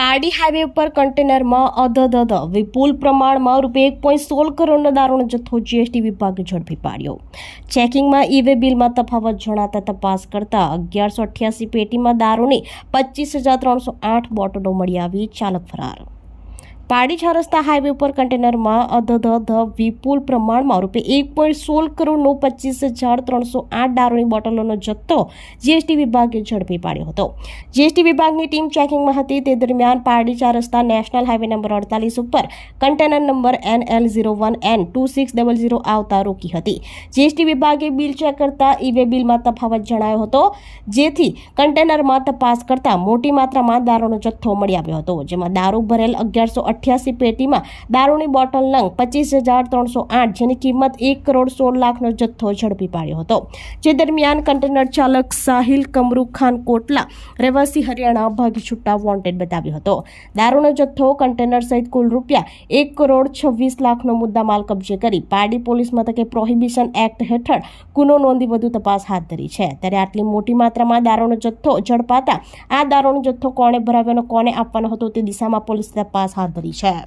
Pardi highway ઉપર કન્ટેનરમાં અધધધ વિપુલ પ્રમાણમાં રૂપિયા એક પોઈન્ટ સોળ કરોડનો દારૂનો જથ્થો જીએસટી વિભાગે ઝડપી પાડ્યો. ચેકિંગમાં ઈવે બિલમાં તફાવત જણાતા તપાસ કરતા અગિયારસો અઠ્યાસી પેટીમાં દારૂની પચીસ હજાર ત્રણસો આઠ બોટલો મળી આવી. ચાલક ફરાર. પારડી છ રસ્તા હાઈવે ઉપર કન્ટેનરમાં અધધધ વિપુલ પ્રમાણમાં રૂપિયા એક પોઈન્ટ સોળ કરોડનો પચીસ હજાર ત્રણસો આઠ દારૂની બોટલોનો જથ્થો જીએસટી વિભાગે ઝડપી પાડ્યો હતો. જીએસટી વિભાગની ટીમ ચેકિંગમાં હતી. તે દરમિયાન ચાર રસ્તા નેશનલ હાઈવે નંબર અડતાલીસ ઉપર container number N L zero one N two six double zero આવતા રોકી હતી. જીએસટી વિભાગે બિલ ચેક કરતા ઈવે બિલમાં તફાવત જણાયો હતો, જેથી કન્ટેનરમાં તપાસ કરતા મોટી માત્રામાં દારૂનો જથ્થો મળી આવ્યો હતો, જેમાં દારૂ ભરેલ અગિયારસો અઠ્યાસી પેટીમાં દારૂની બોટલ નંગ પચીસ હજાર ત્રણસો આઠ જેની કિંમત એક કરોડ સોળ લાખનો જથ્થો ઝડપી પાડ્યો હતો. જે દરમિયાન કન્ટેનર ચાલક સાહિલ કમરુ ખાન કોટલા રહેવાસી હરિયાણા ભાગી છૂટા વોન્ટેડ બતાવ્યો હતો. દારૂનો જથ્થો કન્ટેનર સહિત કુલ રૂપિયા એક કરોડ છવ્વીસ લાખનો મુદ્દામાલ કબજે કરી પારડી પોલીસ મથકે પ્રોહિબિશન એક્ટ હેઠળ ગુનો નોંધી વધુ તપાસ હાથ ધરી છે. ત્યારે આટલી મોટી માત્રામાં દારૂનો જથ્થો ઝડપાતા આ દારૂનો જથ્થો કોણે ભરાવ્યો કોને આપવાનો હતો તે દિશામાં પોલીસ તપાસ હાથ ધરી છે